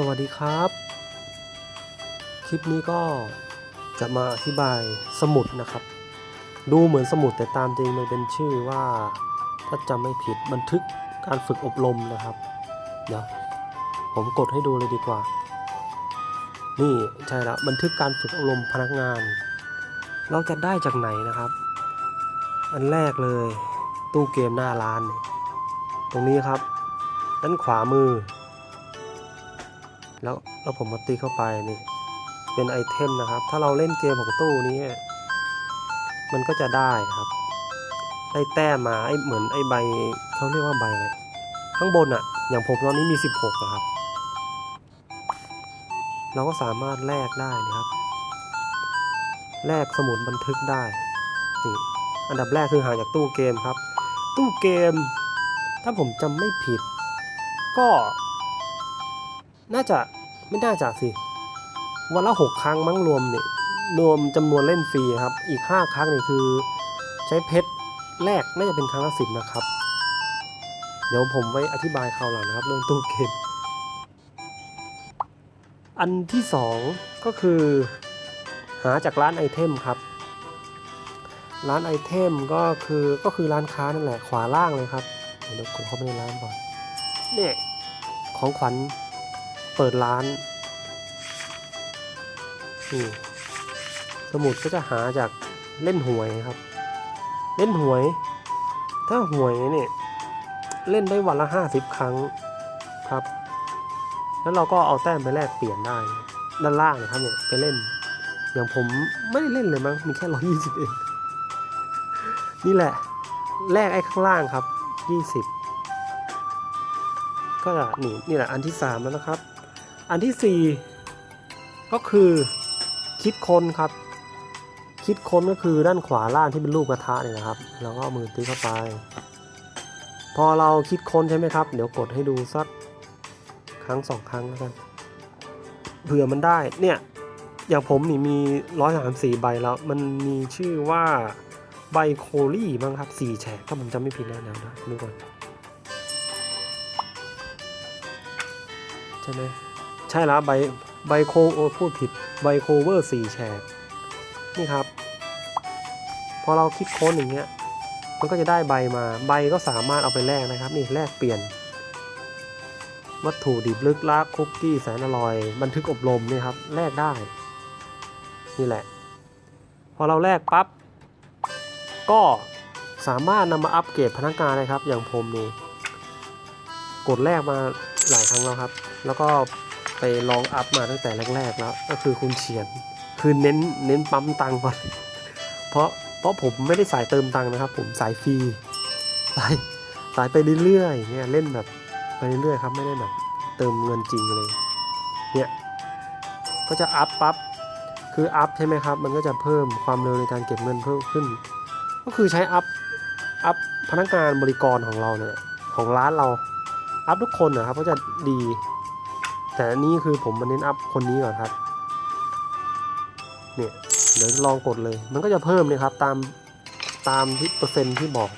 สวัสดีครับ คลิปนี้ก็จะมาอธิบายสมุดนะครับ ดูเหมือนสมุดแต่ตามจริงมันเป็นชื่อว่า ถ้าจำไม่ผิดบันทึกการฝึกอบรมนะครับ เดี๋ยวผมกดให้ดูเลยดีกว่า นี่ใช่แล้วบันทึกการฝึกอบรมพนักงาน เราจะได้จากไหนนะครับ อันแรกเลยตู้เกมหน้าร้าน ตรงนี้ครับด้านขวามือ แล้วแล้วผมมาตีเข้าไปนี่เป็นไอเทมนะครับ ถ้าเราเล่นเกมของตู้นี้ มันก็จะได้ครับ ได้แต้มมาไอเหมือนไอใบเขาเรียกว่าใบอะไรข้างบนอะอย่างผมตอนนี้มี 16นะครับ เราก็สามารถแลกได้นะครับแลกสมุดบันทึกได้นี่อันดับแรกคือห่างจากตู้เกมครับ ตู้เกม ถ้าผมจำไม่ผิด ก็ น่าจะไม่น่าจะสิ วันละหกครั้งมั้งรวมเนี่ยรวมจำนวนเล่นฟรีครับ อีก 5 ครั้งนี่คือ ใช้เพชรแรกน่าจะเป็นครั้งละสิบนะครับ เดี๋ยวผมไว้อธิบายคราวหลังนะครับ เรื่องตู้เกมอันที่สองก็คือ หาจากร้านไอเทมครับ ร้านไอเทมก็คือก็คือร้านค้านั่นแหละขวาล่างเลยครับเดี๋ยวกดเข้าไปในร้านก่อนเนี่ยของขวัญ เปิดร้านนี่สมุดก็จะหาจากเล่นหวยครับ เล่นหวย ถ้าหวยเนี่ยเล่นได้วันละห้าสิบครั้งครับ แล้วเราก็เอาแต้มไปแลกเปลี่ยนได้ด้านล่างนะครับเนี่ยไปเล่น อย่างผมไม่ได้เล่นเลยมั้งมีแค่ร้อยี่สิบเองนี่แหละแลกไอ้ข้างล่างครับ20ก็จะนี่นี่แหละอันที่3แล้วนะครับ อันที่ 4 ก็คือคิดค้นครับ คิดค้นก็คือด้านขวาล่างที่เป็นรูปกระทะเนี่ยนะครับเราก็มือตีเข้าไป พอเราคิดค้นใช่ไหมครับ เดี๋ยวกดให้ดูสักครั้งสองครั้งแล้วกันเผื่อมันได้เนี่ยอย่างผมนี่มีร้อยสามสี่ใบแล้ว มันมีชื่อว่าไบโคลี่บ้างครับสี่แฉกถ้าผมจำไม่ผิดนะเดี๋ยวนะดูก่อนใช่ไหม ใช่แล้วไบไบโคโอพูดผิดไบโคเวอร์สี่แฉกนี่ครับ พอเราคิดค้นอย่างเงี้ยมันก็จะได้ใบมาใบก็สามารถเอาไปแลกนะครับ นี่แลกเปลี่ยน วัตถุดิบลึกลับคุกกี้แสนอร่อย บันทึกอบรมนี่ครับแลกได้ นี่แหละ พอเราแลกปั๊บก็สามารถนำมาอัปเกรดพนักงานเลยครับ อย่างผมนี่กดแรกมาหลายครั้งแล้วครับ แล้วก็ ไปลองอัพมาตั้งแต่แรกๆแล้ว ก็คือคุณเฉียน คือเน้นเน้นปั๊มตังค์ก่อนเพราะเพราะผมไม่ได้สายเติมตังค์นะครับ ผมสายฟรีสายสายไปเรื่อยๆเนี่ยเล่นแบบไปเรื่อยๆครับไม่ได้แบบเติมเงินจริงเลยเนี่ยก็จะอัพปั๊บคืออัพใช่ไหมครับ มันก็จะเพิ่มความเร็วในการเก็บเงินเพิ่มขึ้น ก็คือใช้อัพอัพพนักงานบริกรของเราเนี่ยของร้านเราอัพทุกคนนะครับก็จะดี แต่อันนี้คือผมมาเน้นอัพคนนี้ก่อนครับ เนี่ยเดี๋ยวลองกดเลย มันก็จะเพิ่มเนี่ยครับ ตามตามที่เปอร์เซ็นต์ที่บอก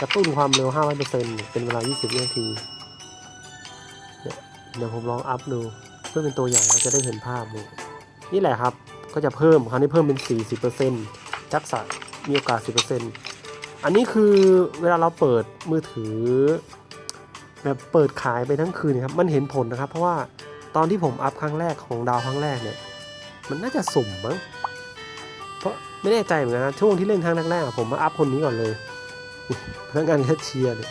กระตุ้นความเร็ว 500%เนี่ยเป็นเวลา 20วินาทีเนี่ยเดี๋ยวผมลองอัพดู เพื่อเป็นตัวอย่างเราจะได้เห็นภาพนี่นี่แหละครับ ก็จะเพิ่มคราวนี้เพิ่มเป็น 40%ทักษะมีโอกาส 10%อันนี้คือเวลาเราเปิดมือถือแบบเปิดขายไปทั้งคืนครับ มันเห็นผลนะครับ เพราะว่า ตอนที่ผมอัพครั้งแรกของดาวครั้งแรกเนี่ย มันน่าจะสุ่มมั้ง เพราะไม่แน่ใจเหมือนกันนะ ช่วงที่เล่นครั้งแรกๆผมมาอัพคนนี้ก่อนเลย พนักงานแคชเชียร์เนี่ย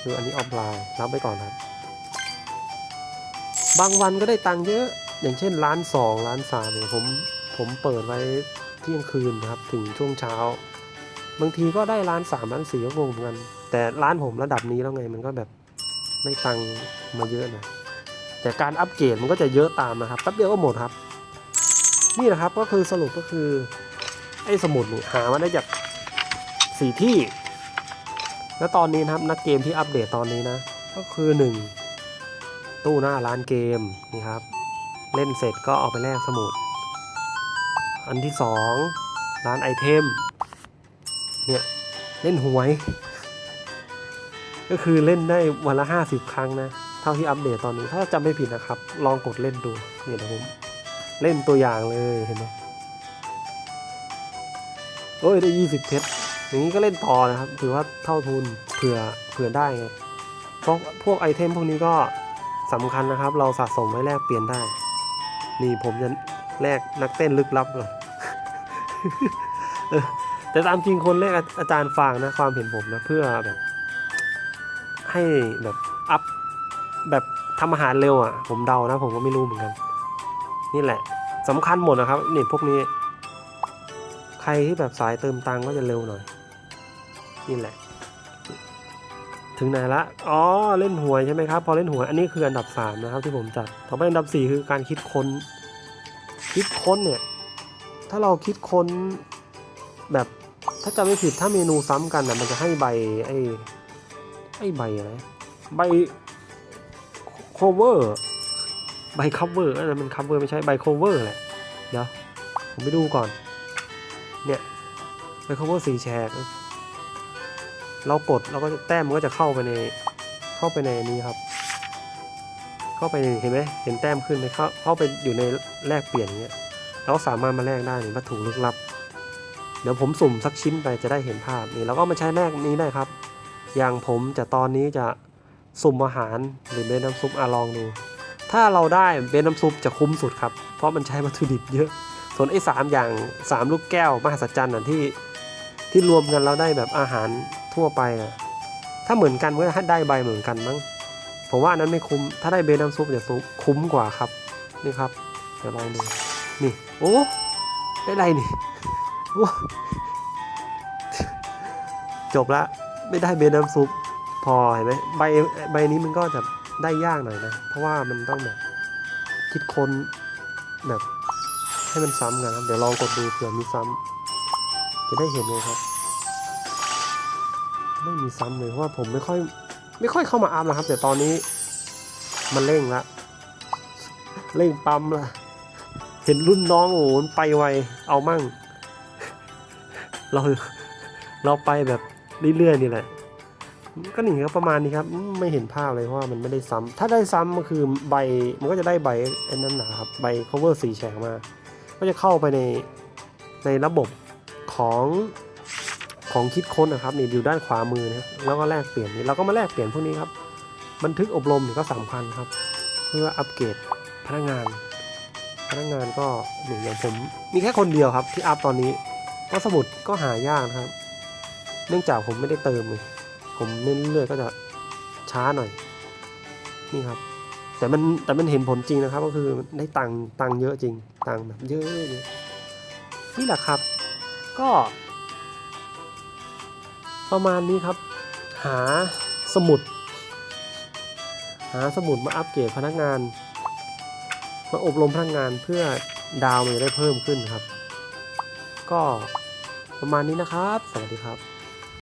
คืออันนี้ออฟไลน์รับไปก่อนครับ บางวันก็ได้ตังค์เยอะ อย่างเช่นร้านสองร้านสามเนี่ยผมผมเปิดไว้เที่ยงคืนนะครับ ถึงช่วงเช้า บางทีก็ได้ร้านสามร้านสี่ก็งงเหมือนกัน แต่ร้านผมระดับนี้แล้วไงมันก็แบบได้ตังค์มาเยอะนะ แต่การอัปเกรดมันก็จะเยอะตามนะครับแป๊บเดียวก็หมดครับ นี่แหละครับก็คือสรุปก็คือ ไอ้สมุดนี่หามาได้จากสี่ที่ แล้วตอนนี้นะครับนักเกมที่อัปเดตตอนนี้นะ ก็คือหนึ่งตู้หน้าร้านเกมนี่ครับ เล่นเสร็จก็เอาไปแลกสมุด อันที่สองร้านไอเทมเนี่ยเล่นหวย ก็คือเล่นได้วันละห้าสิบครั้งนะ เท่าที่อัปเดตตอนนี้ถ้าจำไม่ผิดนะครับ ลองกดเล่นดูนี่นะผมเล่นตัวอย่างเลยเห็นไหมโอ้ยได้ยี่สิบเพชรอย่างนี้ก็เล่นต่อนะครับ ถือว่าเท่าทุนเผื่อเผื่อได้ไงเพราะพวกไอเทมพวกนี้ก็สำคัญนะครับ เราสะสมไว้แลกเปลี่ยนได้ นี่ผมจะแลกนักเต้นลึกลับเออแต่ตามจริงคนแรกอาอาจารย์ฟางนะความเห็นผมนะเพื่อแบบ ให้แบบ แบบทำอาหารเร็วอะ ผมเดานะ ผมก็ไม่รู้เหมือนกัน นี่แหละสำคัญหมดนะครับนี่พวกนี้ ใครที่แบบสายเติมตังก็จะเร็วหน่อย นี่แหละ ถึงไหนละ อ๋อ เล่นหวยใช่ไหมครับ พอเล่นหวยอันนี้คืออันดับสามนะครับที่ผมจัด ต่อไปอันดับสี่คือการคิดค้น คิดค้นเนี่ย ถ้าเราคิดค้นแบบถ้าจำไม่ผิดถ้าเมนูซ้ำกันนะมันจะให้ใบไอ้ไอ้ใบอะไรใบ โคเวอร์ใบคัฟเวอร์อันนั้นมันคัฟเวอร์ไม่ใช่ใบโคเวอร์แหละเดี๋ยวผมไปดูก่อน เนี่ยใบคัฟเวอร์สีแฉกเรากดเราก็แต้มมันก็จะเข้าไปในเข้าไปในนี้ครับ เข้าไปเห็นไหมเห็นแต้มขึ้นไหมเข้าเข้าไปอยู่ในแลกเปลี่ยนเงี้ยเราสามารถมาแลกได้ในวัตถุลึกลับ เดี๋ยวผมสุ่มสักชิ้นไปจะได้เห็นภาพนี่เราก็มาใช้แลกนี้ได้ครับ อย่างผมจะตอนนี้จะ สุ่มอาหารหรือเบนน้ำซุปอะลองดู ถ้าเราได้เบนน้ำซุปจะคุ้มสุดครับ เพราะมันใช้วัตถุดิบเยอะ ส่วนไอ้สามอย่างสามลูกแก้วมหัศจรรย์น่ะที่ที่รวมกันเราได้แบบอาหารทั่วไปนะถ้าเหมือนกันก็ได้ใบเหมือนกันมั้งผมว่าอันนั้นไม่คุ้ม ถ้าได้เบนน้ำซุปจะคุ้มกว่าครับ นี่ครับ เดี๋ยวลองดู นี่ โอ้ ได้ไรนี่โอ้จบละ ไม่ได้เบน้ำซุป พอเห็นไหมใบใบนี้มันก็จะได้ยากหน่อยนะ เพราะว่ามันต้องแบบคิดค้นแบบให้มันซ้ำกันครับ เดี๋ยวลองกดดูเผื่อมีซ้ำจะได้เห็นเลยครับ ไม่มีซ้ำเลยเพราะว่าผมไม่ค่อยไม่ค่อยเข้ามาอัพนะครับ แต่ตอนนี้มันเร่งละเร่งปั๊มละเห็นรุ่นน้องโอ้โหมันไปไวเอามั่ง เราเราไปแบบเรื่อยๆนี่แหละ ก็หนีก็ประมาณนี้ครับ ไม่เห็นภาพเลยเพราะว่ามันไม่ได้ซ้ำถ้าได้ซ้ำก็คือใบมันก็จะได้ใบอ้นั้นนะครับใบ cover สีแฉกมา ก็จะเข้าไปในในระบบของของคิดค้นนะครับนี่อยู่ด้านขวามือนะแล้วก็แลกเปลี่ยนนี่เราก็มาแลกเปลี่ยนพวกนี้ครับ บันทึกอบรมก็สำคัญครับ เพื่ออัปเกรดพนักงาน พนักงานก็หนึ่งอย่างผมมีแค่คนเดียวครับที่อัพตอนนี้เพราะสมุดก็หายากนะครับ เนื่องจากผมไม่ได้เติมเลย ผมเล่นเรื่อยๆก็จะช้าหน่อยนี่ครับ แต่มันแต่มันเห็นผลจริงนะครับ ก็คือได้ตังตังเยอะจริง ตังแบบเยอะๆเลยนี่แหละครับ ก็ ประมาณนี้ครับ หาสมุด หาสมุดมาอัปเกรดพนักงานมาอบรมพนักงานเพื่อดาวมันจะได้เพิ่มขึ้นครับ ก็ประมาณนี้นะครับ สวัสดีครับ